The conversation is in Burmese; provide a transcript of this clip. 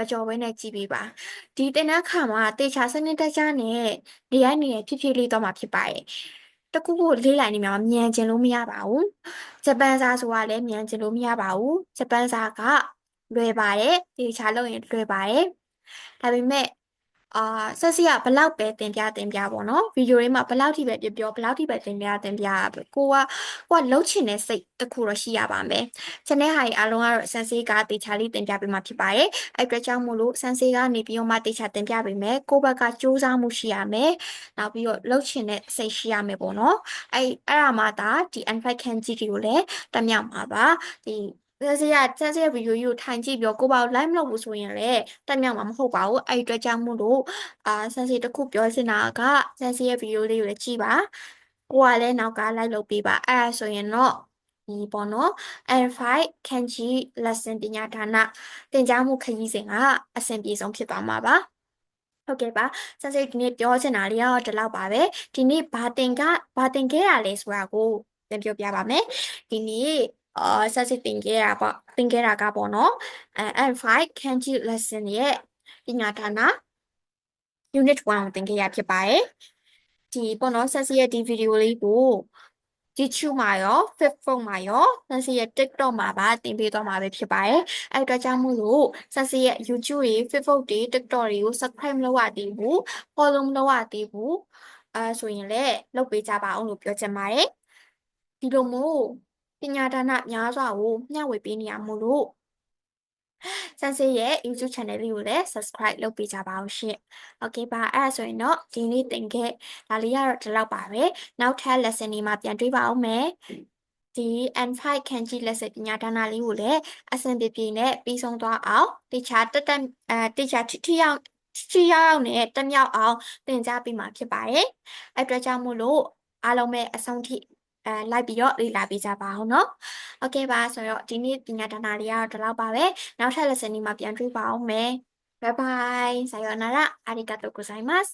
မကြော်ဘဲနဲ့ကြည့်ပေးပါဒီတင်တဲ့ခါမှာတေချာစနစ်တကျနဲ့နေရနေရဖြစ်ဖြစ်လေးတော့မှာဖြစ်ပါတယ်တကူကိုလေးလိုက်နေမှာမြန်ကျင်လို့မရပါဘူးဂျပန်စာဆိုတာလည်းမြန်ကျင်လို့မရပါဘူးဂျပန်စာကလွယ်ပါတယ်တေချာလုပ်ရင်လွယ်ပါတယ်ဒါပေမဲ့ အာဆက်စီကဘလောက်ပဲတင်ပြတင်ပြပေါ့နော်ဗီဒီယိုလေးမှာဘလောက်ထိပဲပြောပြောဘလောက်ထိပဲတင်ပြတင်ပြကိုကကိုကလှုပ်ချင်တဲ့စိတ်တစ်ခုတော့ရှိရပါမယ်။ကျန်တဲ့ဟာတွေအားလုံးကတော့ဆန်ဆေးကတေချာလေးတင်ပြပေးမှာဖြစ်ပါတယ်။အဲ့အတွက်ကြောင့်မို့လို့ဆန်ဆေးကနေပြီးတော့မှတေချာတင်ပြပေးမယ်။ကိုယ့်ဘက်ကစူးစမ်းမှုရှိရမယ်။နောက်ပြီးတော့လှုပ်ချင်တဲ့စိတ်ရှိရမယ်ပေါ့နော်။အဲ့အဲ့ဒါမှဒါဒီ unfight can ကြီးတွေကိုလည်းတက်မြောက်မှာပါ။ဒီ ဆက်စီရဆက်စီရဗီဒီယိုကြီးကိုထိုင်ကြည့်ပြီးတော့ကိုပေါ့ live မလုပ်ဘူးဆိုရင်လည်းတက်မြောက်မှာမဟုတ်ပါဘူးအဲ့ဒီအတွက်ကြောင့်မို့လို့အာဆက်စီတစ်ခုပြောချင်တာကဆက်စီရဗီဒီယိုလေးကိုလည်းကြည့်ပါကိုကလည်းနောက်က live လုပ်ပေးပါအဲ့ဒါဆိုရင်တော့ဒီပေါ့နော် N5 Kanji lesson ပညာဌာနသင်ကြားမှုခရီးစဉ်ကအဆင်ပြေဆုံးဖြစ်သွားမှာပါဟုတ်ကဲ့ပါဆန်စိတ်ဒီနေ့ပြောချင်တာလေးကတော့ဒီလောက်ပါပဲဒီနေ့ဘာတင်ကဘာတင်ခဲ့ရလဲဆိုတာကိုသင်ပြောပြပါမယ်ဒီနေ့ အာဆက်စစ်တင်ခဲ့တာပေါ့တင်ခဲ့တာကပေါ့နော်အဲ N5 Kanji lesson ရဲ့ပညာဌာန unit 1ကိုတင်ခဲ့ရဖြစ်ပါတယ်ဒီပေါ့နော်ဆက်စစ်ရဲ့ဒီဗီဒီယိုလေးကို YouTube မှာရော Facebook မှာရောဆက်စီရဲ့ TikTok မှာပါတင်ပေးသွားမှာပဲဖြစ်ပါတယ်။အဲ့အတွက်ကြောင့်မို့လို့ဆက်စီရဲ့ YouTube တွေ Facebook တွေ TikTok တွေကို Subscribe မလုပ်ရသေးဘူး။ Follow မလုပ်ရသေးဘူး။အဲဆိုရင်လည်းလုပ်ပေးကြပါအောင်လို့ပြောချင်ပါတယ်။ဒီလိုမျိုး ပညာဒါနများစွာကိုမျှဝေပေးနေရမို့လို့ဆန်ဆေးရဲ့ YouTube channel လေးကိုလည်း subscribe လုပ်ပေးကြပါအောင်ရှင်။ Okay ပါအဲ့ဒါဆိုရင်တော့ဒီနေ့သင်ခဲ့ဒါလေးကတော့ဒီလောက်ပါပဲ။နောက်ထပ် lesson တွေမှာပြန်တွေ့ပါအောင်မယ်။ဒီ N5 Kanji lesson ပညာဒါနလေးကိုလည်းအဆင်ပြေပြေနဲ့ပြီးဆုံးသွားအောင်တေချာတက်တက်အဲတေချာထိထိရောက်ထိရောက်နဲ့တက်မြောက်အောင်သင်ကြားပေးမှာဖြစ်ပါတယ်။အဲ့အတွက်ကြောင့်မို့လို့အားလုံးပဲအဆုံးထိ အဲလိုက်ပြီးတော့လေ့လာပေးကြပါအောင်နော်โอเคပါဆိုတော့ဒီနေ့ပညာတနာတွေကတော့ဒီလောက်ပါပဲနောက်ထပ် lesson တွေမှာပြန်တွေ့ပါအောင်မယ် bye bye sayonara arigatou gozaimasu